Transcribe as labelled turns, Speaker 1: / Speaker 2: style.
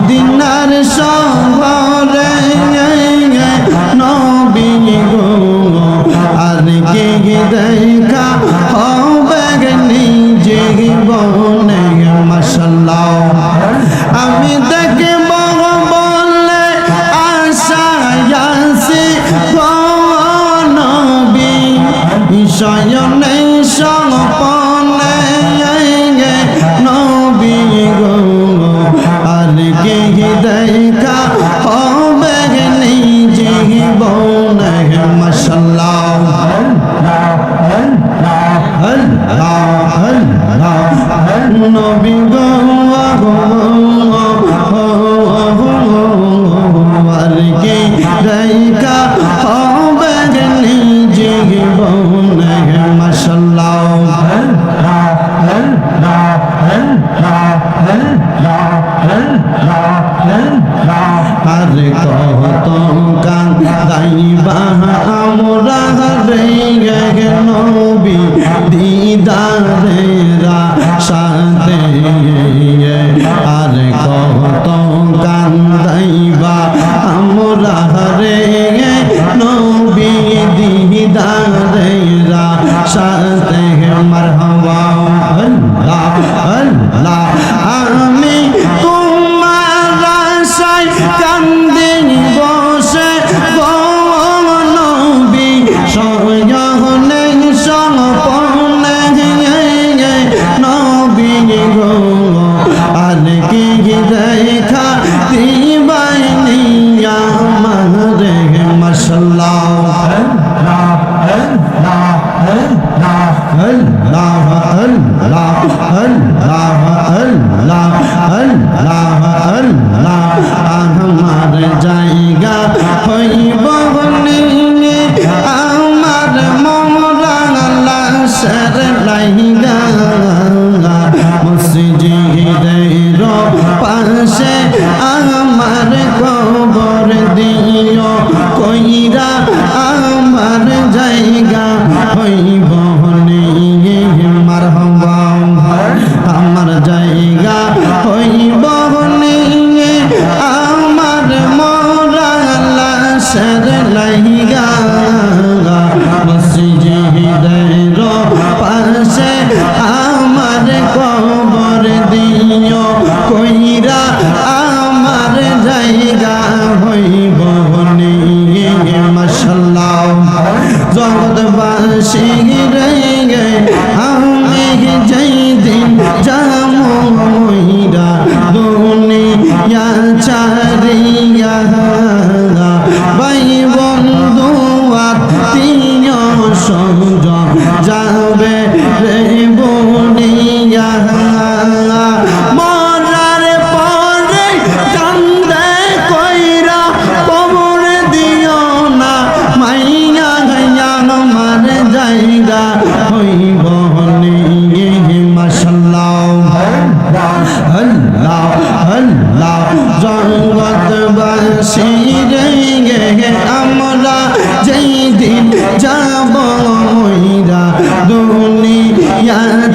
Speaker 1: মদিনার শহরে, নবী গো, আর কে দেখা হবে নিজে বনে মশাল্লাহ আমি দেখে বলে আশা আসি নবী, শয়নে নবী আর কি রাইকা হবে জীবন মশাল্লাহ। আর কত কান্দাইবা আমরা রে নবী দিদারে কত কান্দাইবা আমরা রে নবী দিদারে রা সাথে মারহাবা, আল্লাহ আল্লাহ। আমি তোমার আশায় কান্দি বসে গো নবী স্বয়ং সম্পন্ন নবী গো। ময়রা